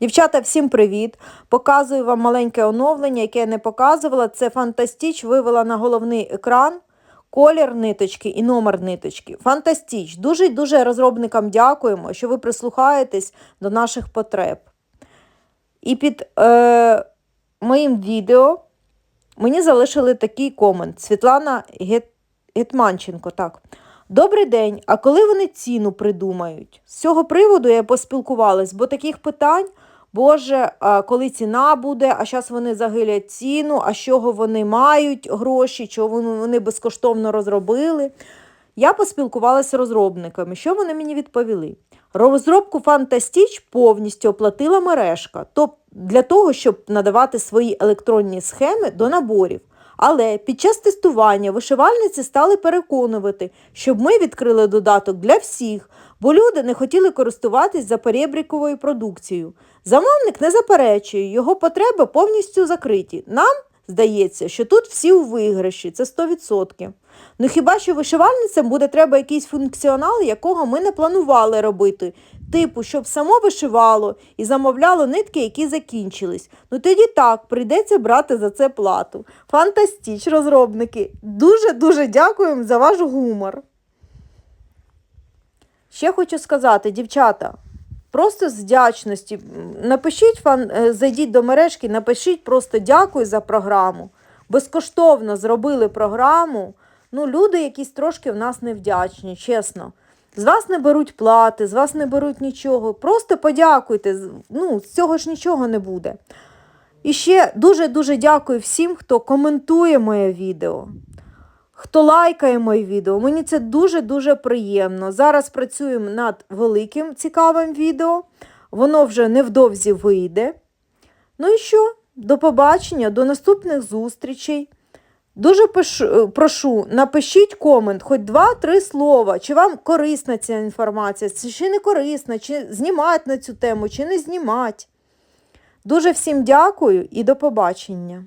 Дівчата, всім привіт! Показую вам маленьке оновлення, яке я не показувала. Це Фантастіч вивела на головний екран колір ниточки і номер ниточки. Фантастіч! Дуже й дуже розробникам дякуємо, що ви прислухаєтесь до наших потреб. І під е, моїм відео мені залишили такий комент. Світлана Гет... Гетманченко. Так. Добрий день. А коли вони ціну придумають? З цього приводу я поспілкувалась, бо таких питань, Боже, коли ціна буде, а зараз вони загилять ціну, а з чого вони мають гроші, чого вони безкоштовно розробили. Я поспілкувалася з розробниками. Що вони мені відповіли? Розробку Фантастіч повністю оплатила мережка, тобто для того, щоб надавати свої електронні схеми до наборів. Але під час тестування вишивальниці стали переконувати, щоб ми відкрили додаток для всіх, бо люди не хотіли користуватись за перебріковою продукцією. Замовник не заперечує, його потреби повністю закриті. Нам здається, що тут всі у виграші, це 100%. Ну хіба що вишивальницям буде треба якийсь функціонал, якого ми не планували робити, типу, щоб само вишивало і замовляло нитки, які закінчились. Ну тоді так, прийдеться брати за це плату. Фантастіч, розробники! Дуже-дуже дякуємо за ваш гумор. Ще хочу сказати, дівчата, просто з вдячності. Напишіть фан, е, зайдіть до мережки, напишіть просто дякую за програму. Безкоштовно зробили програму. Ну, люди якісь трошки в нас невдячні, чесно. З вас не беруть плати, з вас не беруть нічого. Просто подякуйте. Ну, з цього ж нічого не буде. І ще дуже-дуже дякую всім, хто коментує моє відео, хто лайкає моє відео. Мені це дуже-дуже приємно. Зараз працюємо над великим цікавим відео. Воно вже невдовзі вийде. Ну і що? До побачення, до наступних зустрічей. Дуже пишу, прошу, напишіть комент, хоч два-три слова, чи вам корисна ця інформація, чи не корисна, чи знімати на цю тему, чи не знімати. Дуже всім дякую і до побачення.